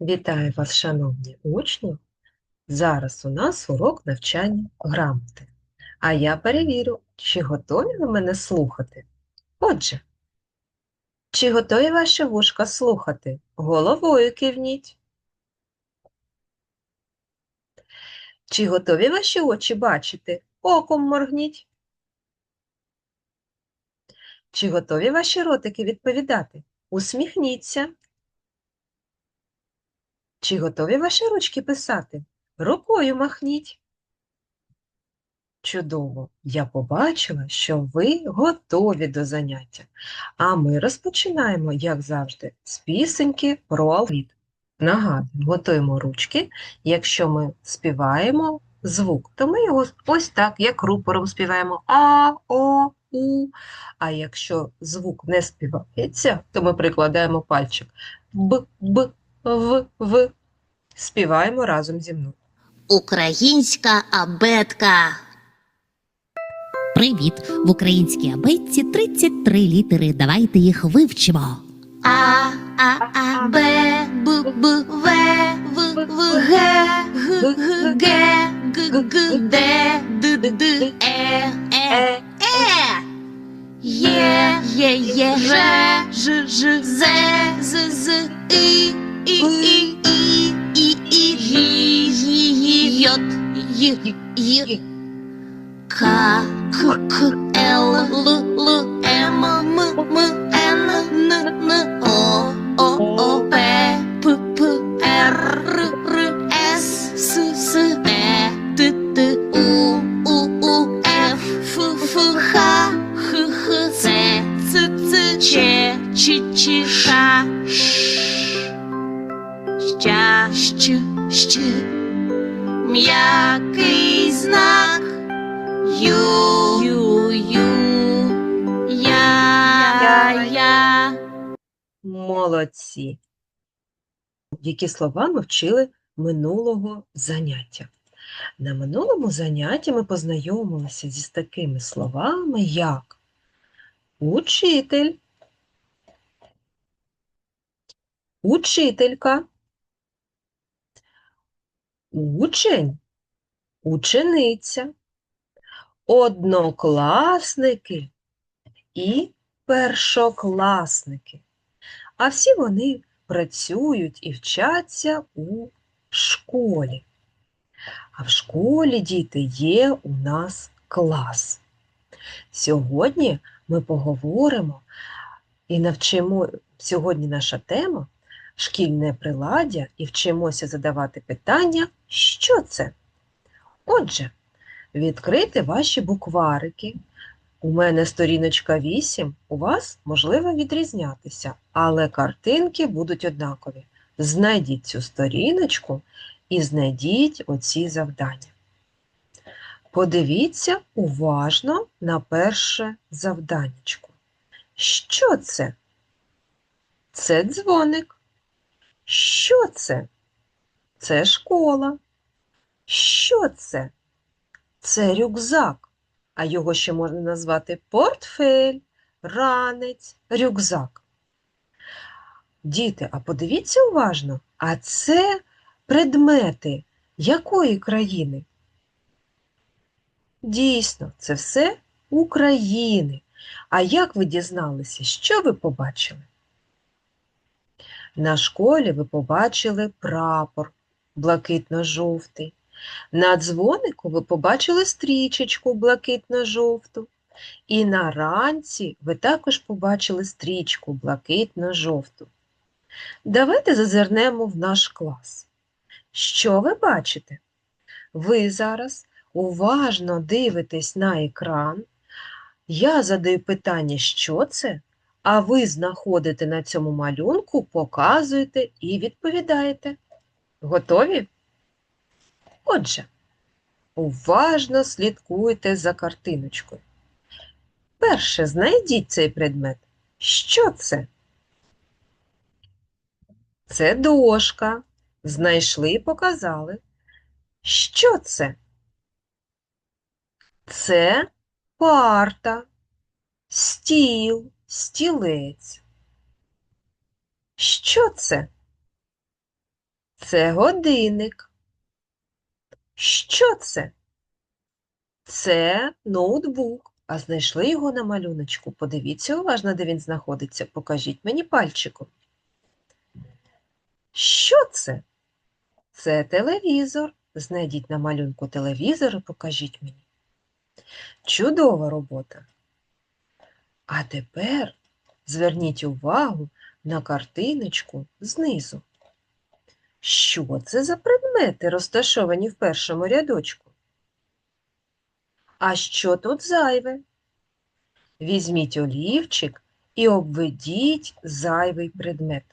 Вітаю вас, шановні учні! Зараз у нас урок навчання грамоти. А я перевірю, чи готові ви мене слухати. Отже, чи готові ваші вушка слухати? Головою кивніть. Чи готові ваші очі бачити? Оком моргніть. Чи готові ваші ротики відповідати? Усміхніться. Чи готові ваші ручки писати? Рукою махніть. Чудово! Я побачила, що ви готові до заняття. А ми розпочинаємо, як завжди, з пісеньки про алфавіт. Нагадую, готуємо ручки. Якщо ми співаємо звук, то ми його ось так, як рупором співаємо А, О, У. А якщо звук не співається, то ми прикладаємо пальчик Б, Б, В, В. Співаємо разом зі мною. Українська абетка. Привіт! В українській абетці 33 літери. Давайте їх вивчимо. А, А, А, Б, Б, Б, В, Й. К, К, К, Л, Л, Л, М, М, М, Н, Н, Н, О, О, О, П, П, П, Р, Р, С, С, С, Т, Т, Т, У, У, У, Ф, Ф, Ф, Х, Х, Х, Ц, Ц, Ц, Ч, Ч, Ч, Ш, Ща, Щ, Щ, м'який знак. Ю, ю, ю, я, я. Молодці! Які слова ми вчили минулого заняття? На минулому занятті ми познайомилися зі такими словами, як учитель, учителька, учень, учениця, однокласники і першокласники. А всі вони працюють і вчаться у школі. А в школі, діти, є у нас клас. Сьогодні ми поговоримо і навчимо, сьогодні наша тема шкільне приладдя і вчимося задавати питання, що це? Отже, відкрити ваші букварики. У мене сторіночка 8, у вас можливо відрізнятися, але картинки будуть однакові. Знайдіть цю сторіночку і знайдіть оці завдання. Подивіться уважно на перше завданнячко. Що це? Це дзвоник. Що це? Це школа. Що це? Це рюкзак, а його ще можна назвати портфель, ранець, рюкзак. Діти, а подивіться уважно, а це предмети якої країни? Дійсно, це все України. А як ви дізналися, що ви побачили? На школі ви побачили прапор блакитно-жовтий. На дзвонику ви побачили стрічечку блакитно-жовту. І на ранці ви також побачили стрічку блакитно-жовту. Давайте зазирнемо в наш клас. Що ви бачите? Ви зараз уважно дивитесь на екран. Я задаю питання, що це, а ви знаходите на цьому малюнку, показуєте і відповідаєте. Готові? Отже, уважно слідкуйте за картиночкою. Перше, знайдіть цей предмет. Що це? Це дошка. Знайшли і показали. Що це? Це парта, стіл, стілець. Що це? Це годинник. Що це? Це ноутбук. А знайшли його на малюночку. Подивіться уважно, де він знаходиться. Покажіть мені пальчиком. Що це? Це телевізор. Знайдіть на малюнку телевізор і покажіть мені. Чудова робота. А тепер зверніть увагу на картиночку знизу. Що це за предмети, розташовані в першому рядочку? А що тут зайве? Візьміть олівчик і обведіть зайвий предмет.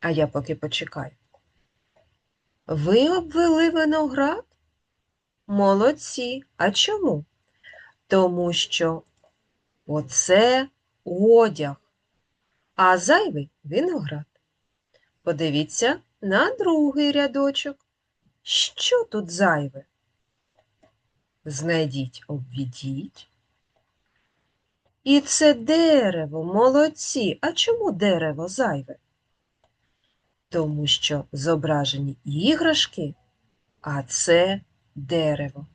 А я поки почекаю. Ви обвели виноград? Молодці. А чому? Тому що оце одяг, а зайвий виноград. Подивіться на другий рядочок. Що тут зайве? Знайдіть, обведіть. І це дерево, молодці. А чому дерево зайве? Тому що зображені іграшки, а це дерево.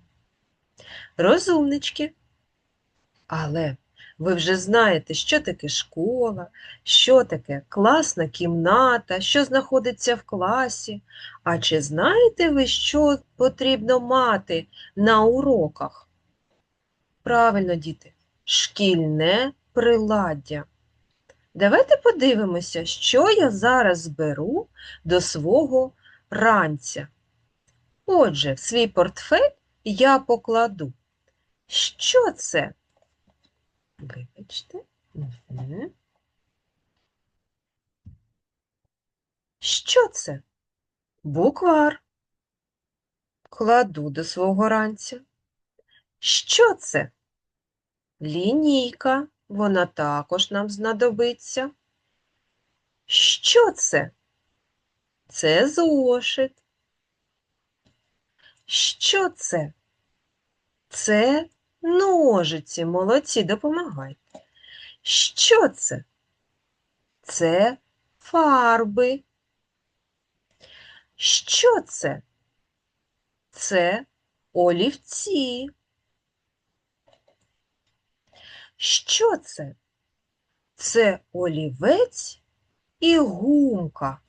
Розумнички. Але ви вже знаєте, що таке школа, що таке класна кімната, що знаходиться в класі. А чи знаєте ви, що потрібно мати на уроках? Правильно, діти, шкільне приладдя. Давайте подивимося, що я зараз зберу до свого ранця. Отже, в свій портфель я покладу. Що це? Вибачте. Мгм. Що це? Буквар. Кладу до свого ранця. Що це? Лінійка. Вона також нам знадобиться. Що це? Це зошит. Що це? Це ножиці. Молодці, допомагайте. Що це? Це фарби. Що це? Це олівці. Що це? Це олівець і гумка.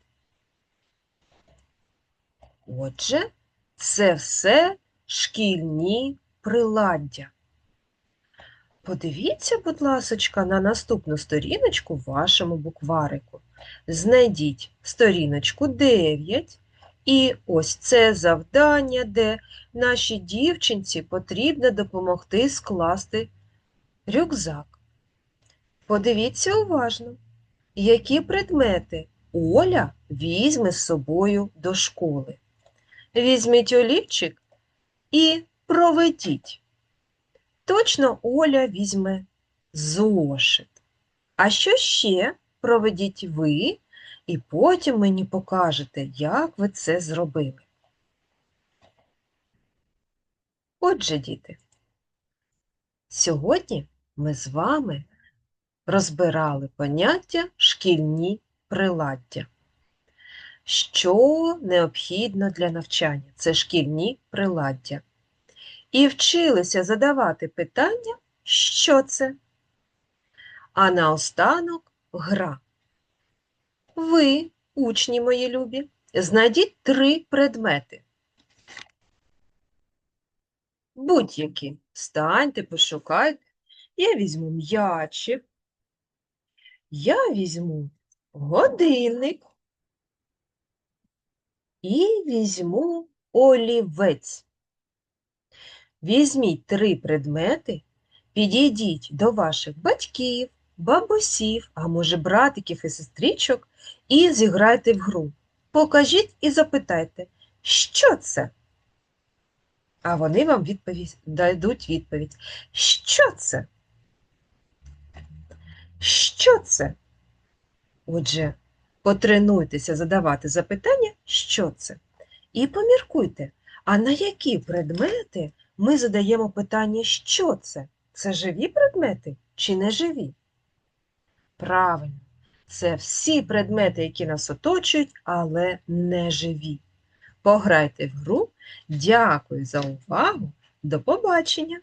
Отже, це все шкільні приладдя. Подивіться, будь ласочка, на наступну сторіночку в вашому букварику. Знайдіть сторіночку 9, і ось це завдання, де нашій дівчинці потрібно допомогти скласти рюкзак. Подивіться уважно, які предмети Оля візьме з собою до школи. Візьміть олівчик і проведіть. Точно Оля візьме зошит. А що ще проведіть ви, і потім мені покажете, як ви це зробили. Отже, діти, сьогодні ми з вами розбирали поняття шкільні приладдя. Що необхідно для навчання? Це шкільні приладдя. І вчилися задавати питання, що це? А наостанок гра. Ви, учні мої любі, знайдіть три предмети. Будь-які. Встаньте, пошукайте. Я візьму м'ячик. Я візьму годинник. І візьму олівець. Візьміть три предмети, підійдіть до ваших батьків, бабусів, а може братиків і сестричок, і зіграйте в гру. Покажіть і запитайте, що це? А вони вам відповідь, дадуть відповідь. Що це? Що це? Отже, потренуйтеся задавати запитання, що це. І поміркуйте, а на які предмети ми задаємо питання, що це? Це живі предмети чи не живі? Правильно, це всі предмети, які нас оточують, але не живі. Пограйте в гру. Дякую за увагу. До побачення!